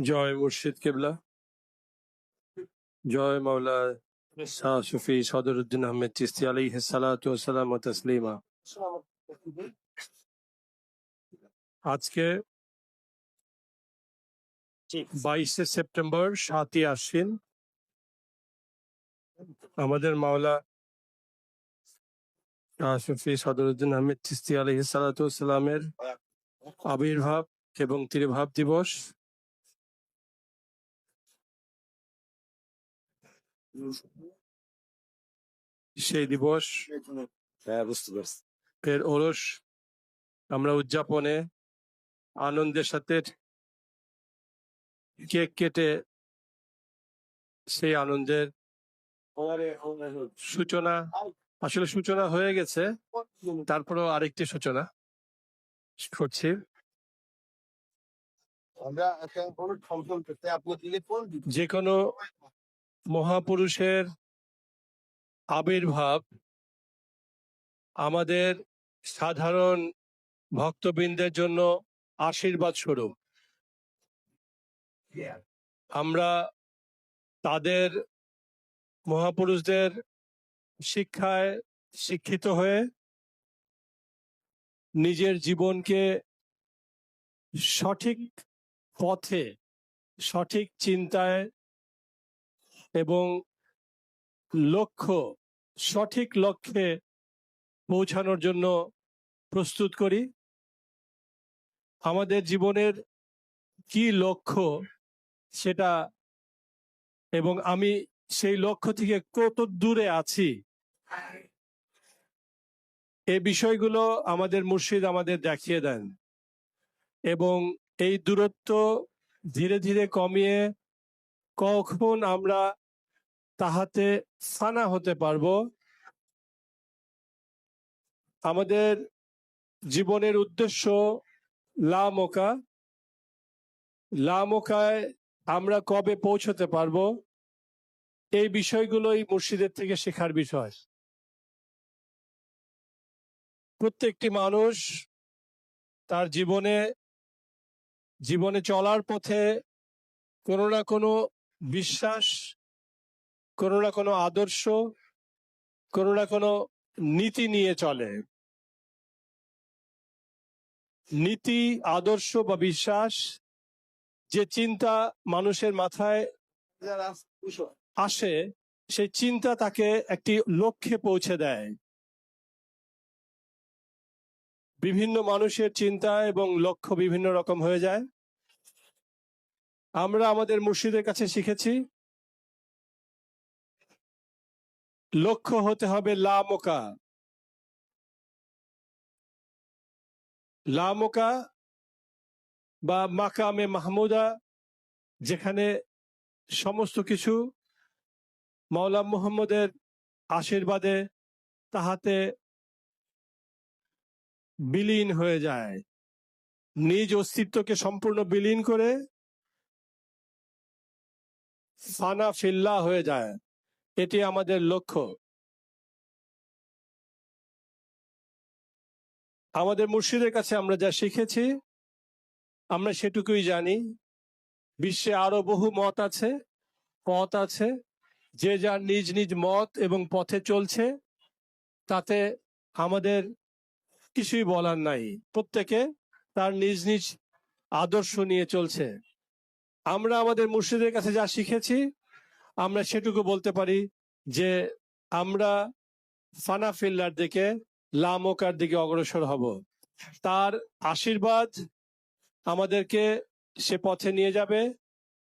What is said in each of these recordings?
জয় মুর্শিদ কেবলা জয় মাওলা শাহ সুফি সদরুদ্দিন আহমেদ চিস্তি আলী সালাতু ওয়াসালাম ওয়া তাসলিমা আজকে বাইশে সেপ্টেম্বর সাতই আশ্বিন আমাদের মাওলা শাহ সুফি সদরুদ্দিন আহমেদ চিস্তি আলাইহ সালাতু ওয়াসালামের আবির্ভাব এবং তিরভাব দিবস সেই দিবস হ্যাঁ বুঝতে পারছি এর ওরস আমরা উদযাপনে আনন্দের সাথে কেক কেটে সেই আনন্দের সূচনা আসলে সূচনা হয়ে গেছে তারপরেও আরেকটি সূচনা করছি যে কোনো মহাপুরুষের আবির্ভাব আমাদের সাধারণ ভক্তবৃন্দের জন্য আশীর্বাদ স্বরূপ। আমরা তাদের মহাপুরুষদের শিক্ষায় শিক্ষিত হয়ে নিজের জীবনকে সঠিক পথে, সঠিক চিন্তায় এবং লক্ষ্য, সঠিক লক্ষ্যে পৌঁছানোর জন্য প্রস্তুত করি। আমাদের জীবনের কি লক্ষ্য সেটা এবং আমি সেই লক্ষ্য থেকে কত দূরে আছি এ বিষয়গুলো আমাদের মুর্শিদ আমাদের দেখিয়ে দেন এবং এই দূরত্ব ধীরে ধীরে কমিয়ে কখন আমরা তাহাতে ফানা হতে পারব। আমাদের জীবনের উদ্দেশ্য লামোকা। লামোকায় আমরা কবে পৌঁছতে পারব? এই বিষয়গুলোই মুর্শিদের থেকে শেখার বিষয়। প্রত্যেকটি মানুষ তার জীবনে জীবনে চলার পথে কোনো না কোনো বিশ্বাস কোনো না কোনো আদর্শ, কোনো না কোনো নীতি নিয়ে চলে। নীতি, আদর্শ বা বিশ্বাস যে চিন্তা মানুষের মাথায় আসে, সেই চিন্তা তাকে একটি লক্ষ্যে পৌঁছে দেয়। বিভিন্ন মানুষের চিন্তা এবং লক্ষ্য বিভিন্ন রকম হয়ে যায়। আমরা আমাদের মুর্শিদের কাছে শিখেছি লক্ষ্য হতে হবে লামোকা লামোকা বা মাকামে মাহমুদা, যেখানে সমস্ত কিছু মাওলা মুহাম্মদের আশীর্বাদে তাহাতে বিলীন হয়ে যায়। নিজ অস্তিত্বকে সম্পূর্ণ বিলীন করে ফানা ফিল্লা হয়ে যায়। এটি আমাদের লক্ষ্য। আমাদের মুর্শিদের কাছে আমরা যা শিখেছি, আমরা সেটুকুই জানি। বিশ্বে আরও বহু মত আছে, পথ আছে, যে যার নিজ নিজ মত এবং পথে চলছে, তাতে আমাদের কিছুই বলার নাই। প্রত্যেকে তার নিজ নিজ আদর্শ নিয়ে চলছে। আমরা আমাদের মুর্শিদের কাছে যা শিখেছি আমরা সেটুকু বলতে পারি যে আমরা ফানাফিল্লার দিকে লামোকার দিকে অগ্রসর হব। তার আশীর্বাদ আমাদেরকে সে পথে নিয়ে যাবে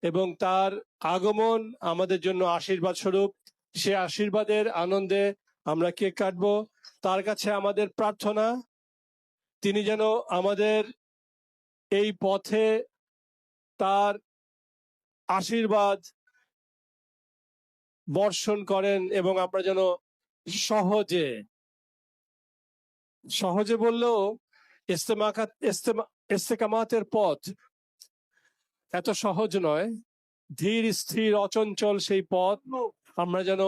এবং তার আগমন আমাদের জন্য আশীর্বাদ স্বরূপ। সে আশীর্বাদের আনন্দে আমরা কেক কাটবো। তার কাছে আমাদের প্রার্থনা, তিনি যেন আমাদের এই পথে তার আশীর্বাদ বর্ষণ করেন এবং আমরা যেন সহজে সহজে বললেও ইস্তেকামাতের পথ এত সহজ নয়। ধীর, স্থির, অচঞ্চল সেই পথ আমরা যেন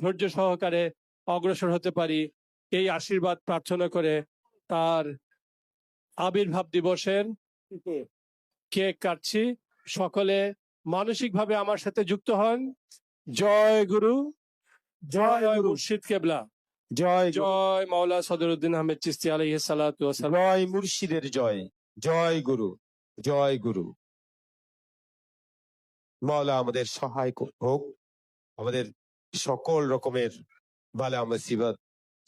ধৈর্য সহকারে অগ্রসর হতে পারি। এই আশীর্বাদ প্রার্থনা করে তার আবির্ভাব দিবসের কেক কাটছি। সকলে মানসিকভাবে আমার সাথে যুক্ত হন। জয় গুরু জয় মুর্শিদ কেবলা। জয় জয় মাওলা সদরুদ্দিন আহমেদ চিস্তি আলাইহিস সালাতু। জয় মুর্শিদের জয়। জয় গুরু জয় গুরু। মৌলা আমাদের সহায় হোক। আমাদের সকল রকমের বালা মুসিবত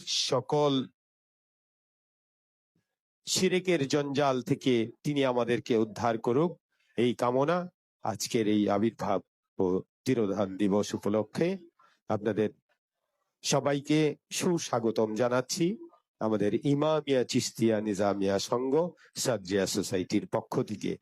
সকল শিরেকের জঞ্জাল থেকে তিনি আমাদেরকে উদ্ধার করুক। এই কামনা আজকের এই আবির্ভাব ও তিরোধান দিবস উপলক্ষে আপনাদের সবাইকে সুস্বাগতম জানাচ্ছি আমাদের ইমামিয়া চিস্তিয়া নিজামিয়া সংঘ সাজিয়া সোসাইটির পক্ষ থেকে।